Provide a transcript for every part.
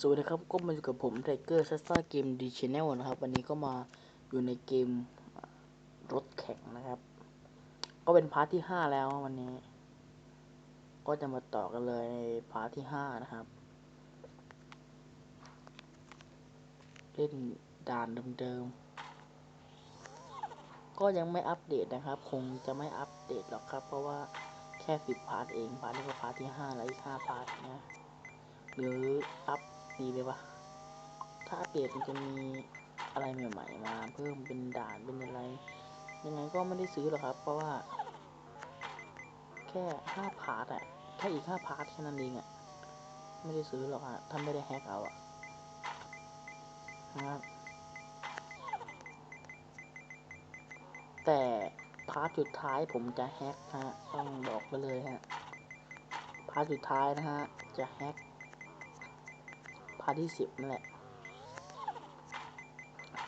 สวัสดีครับก็มาอยู่กับผมไทเกอร์ซัสซ่าเกมดีชแนลนะครับ วันนี้ก็มาอยู่ในเกมรถแข่งนะครับ ก็เป็นพาร์ทที่ห้าแล้ววันนี้ ก็จะมาต่อกันเลยในพาร์ทที่ห้านะครับเล่นด่านเดิมๆก็ยังไม่อัปเดตนะครับ คงจะไม่อัปเดตหรอกครับ เพราะว่าแค่สิบพาร์ทเองพาร์ทนี้ก็พาร์ทที่ห้าแล้วอีกห้าพาร์ทนะหรืออั พดีเลยวะถ้าอัปเดตมันจะมีอะไรใหม่ๆมา เพิ่มเป็นด่านเป็นอะไร ยังไงก็ไม่ได้ซื้อหรอกครับ เพราะว่า แค่ห้าพาร์ทอะแค่อีกห้าพาร์ทแค่นั้นเองอะไม่ได้ซื้อหรอกอะถ้าไม่ได้แฮกเอาอะนะครับแต่พาร์ทสุดท้ายผมจะแฮกฮะต้องบอกไปเลยฮะพาร์ทสุดท้ายนะฮะจะแฮการ์ทที่สิบนั่นแหละ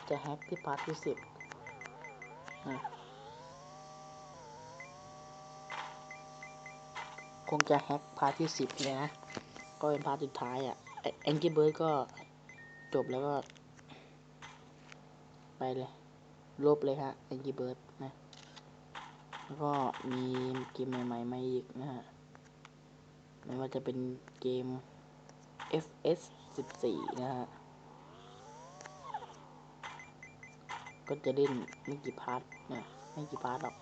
จะแฮกที่พาร์ทที่สิบคงจะแฮกพาร์ทที่สิบเลยนะ ก็เป็นพาร์ทสุดท้ายอะ่ะแองกี้เบิร์ดก็จบแล้วก็ ไปเลย ลบเลยฮะแองกี้เบิร์ดนะ แล้วก็มีเกมใหม่ๆมาอีกนะฮะ ไม่ว่าจะเป็นเกม FS 14นะฮะ ก็จะเล่นไม่กี่พาร์ทนะไม่กี่พาร์ทหรอก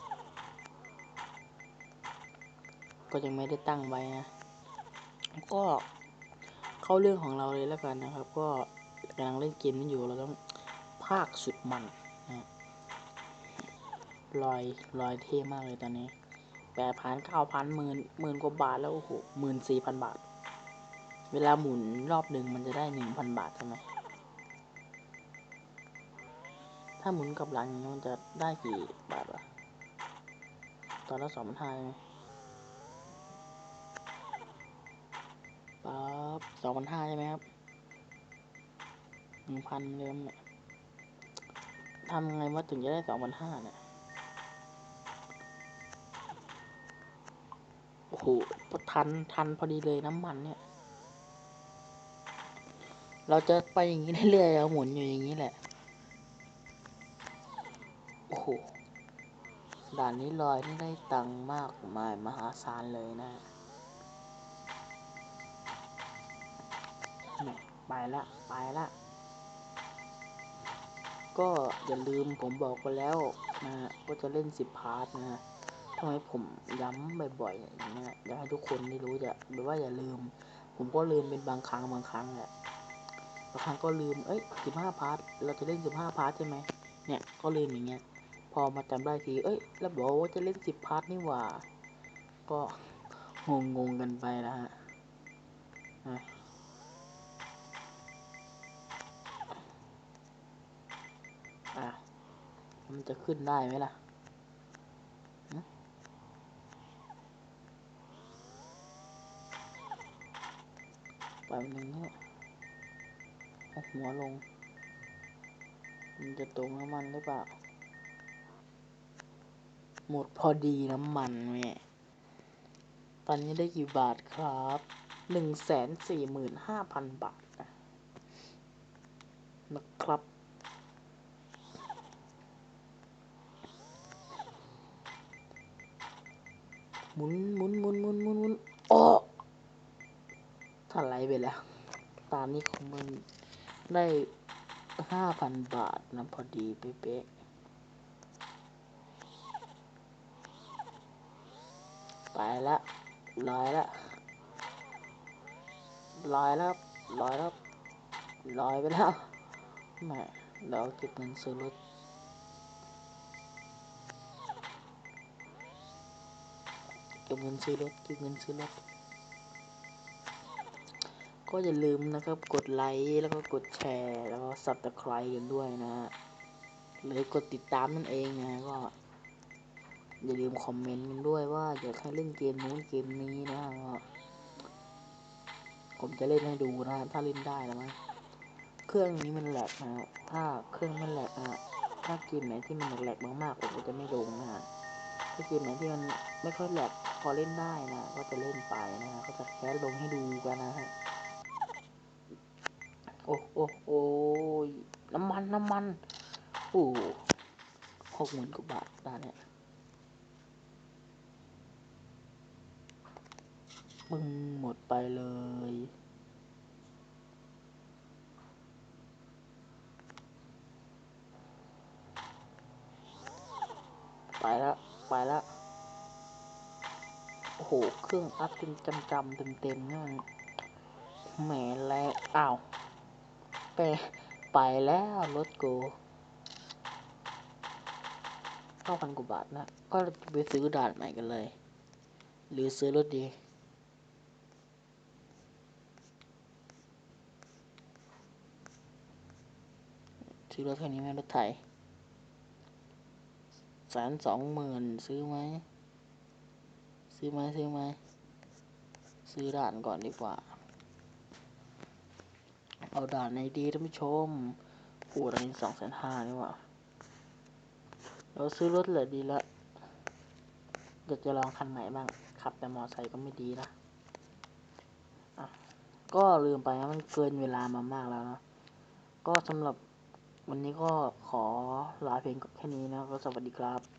ก็ยังไม่ได้ตั้งไว้นะ ก็เข้าเรื่องของเราเลยแล้วกันนะครับ ก็กำลังเล่นเกมนี้อยู่เราต้องภาคสุดมันนะลอยลอยเท่มากเลยตอนนี้แปดพันเก้าพันหมื่นหมื่นกว่าบาทแล้วโอ้โหหมื่นสี่พันบาท เวลาหมุนรอบหนึ่งมันจะได้หนึ่งพันบาทใช่ไหม ถ้าหมุนกับหลังมันจะได้กี่บาทวะตอนละสองพันห้าใช่ไหมปั๊บสองพันห้าใช่ไหมครับหนึ่งพันเริ่มเนี่ยทำไงว่าถึงจะได้สองพันห้าเนี่ยโอ้โห ทัน ทันพอดีเลยน้ำมันเนี่ย เราจะไปอย่างนี้เรื่อยๆเราหมุนอยู่อย่างนี้แหละ โอ้โห ด่านนี้ลอยนี่ได้ตังค์มากมายมหาศาลเลยนะไปละไปละ ก็อย่าลืมผมบอกไปแล้วนะว่าจะเล่นสิบพาร์ทนะทำไมผมย้ำบ่อยๆอย่างเงี้ยอยากให้ทุกคนได้รู้จะแบบว่าอย่าลืม ผมก็ลืมเป็นบางครั้งบางครั้งแหละ บางครั้งก็ลืม เอ้ยสิบห้าพาร์ท เราจะเล่นสิบห้าพาร์ทใช่ไหม เนี่ย ก็ลืมอย่างเงี้ย พอมาจำได้ที เอ้ย แล้วบอกว่าจะเล่นสิบพาร์ทนี่หว่า ก็งงงๆกันไปนะฮะอะ มันจะขึ้นได้ไหมล่ะปล่อยมันนึง เอาหัวลง มันจะตรงน้ำมันหรือเปล่า หมดพอดีน้ำมันแม่ตอนนี้ได้กี่บาทครับหนึ่งแสนสี่หมื่นห้าพันบาทนะครับ หมุนหมุนหมุนหมุนหมุนหมุนโอ้ถลายไปแล้ว ตามนี้ของมัน ได้ห้าพันบาทนะพอดีเป๊ะไปละลอยละลอยแล้วลอยแล้วลอยไปแล้วแม่เราเก็บเงินซื้อรถเก็บเงินซื้อรถเก็บเงินซื้อรถ ก็อย่าลืมนะครับ กดไลค์แล้วก็กดแชร์แล้วก็สับตะไคร้กันด้วยนะฮะหรือกดติดตามนั่นเองนะก็ อย่าลืมคอมเมนต์กันด้วยว่าอยากให้เล่นเกมนู้นเกมนี้นะก็ผมจะเล่นให้ดูนะถ้าเล่นได้แล้วมั้งเครื่องนี้มันแหลกนะถ้าเครื่องมันแหลกนะถ้าเกมไหนที่มันแหลกมากๆผมก็จะไม่ลงนะฮะถ้าเกมไหนที่มันไม่ค่อยแหลกพอเล่นได้นะ ก็จะเล่นไปนะก็จะแค่ลงให้ดูกันนะ โอ้โอ้โอ้ยน้ำมันน้ำมันโอ้หกหมื่นกว่าบาทได้เนี่ยมึงหมดไปเลยไปแล้วไปแล้วโอ้โห เครื่องอัพเป็นจำจำเต็มเต็มๆนี่นแหมแรงอ้าว ไปไปแล้วรถกูเก้าพันกว่าบาทนะ ก็ไปซื้อด่านใหม่กันเลย หรือซื้อรถดีซื้อรถคันนี้ไหมรถไถแสนสองหมื่นซื้อไหม ซื้อไหมซื้อไหม ซื้อด่านก่อนดีกว่า เอาด่านในดีท่านผู้ชมโอ้ตอนนี้สองแสนห้านี่ว่าเราซื้อรถเหลือดีละอยากจะลองคันใหม่บ้าง ขับแต่มอไซค์ก็ไม่ดีนะอะก็ลืมไปนะมันเกินเวลามามากแล้วนะก็สำหรับวันนี้ก็ขอลาเพลงแค่นี้นะก็สวัสดีครับ